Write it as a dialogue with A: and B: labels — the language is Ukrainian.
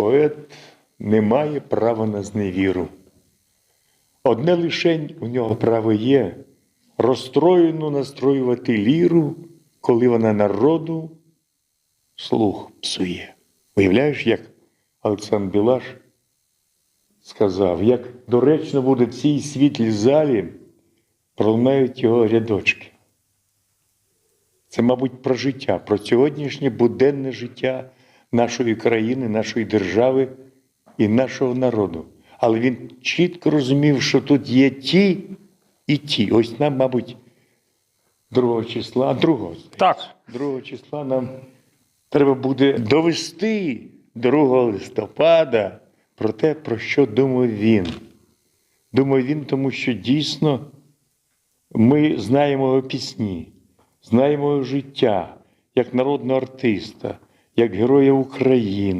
A: Поет не має права на зневіру. Одне лишень у нього право є розстроєно настроювати ліру, коли вона народу слух псує. Уявляєш, як Олександр Білаш сказав, як доречно буде в цій світлій залі пролунають його рядочки. Це, мабуть, про життя, про сьогоднішнє буденне життя нашої країни, нашої держави і нашого народу. Але він чітко розумів, що тут є ті і ті. Ось нам, мабуть, 2 числа, 2,
B: Так.
A: 2 числа нам треба буде довести 2 листопада про те, про що думав він. Думав він, тому що дійсно ми знаємо його пісні, знаємо його життя як народного артиста, як героя України.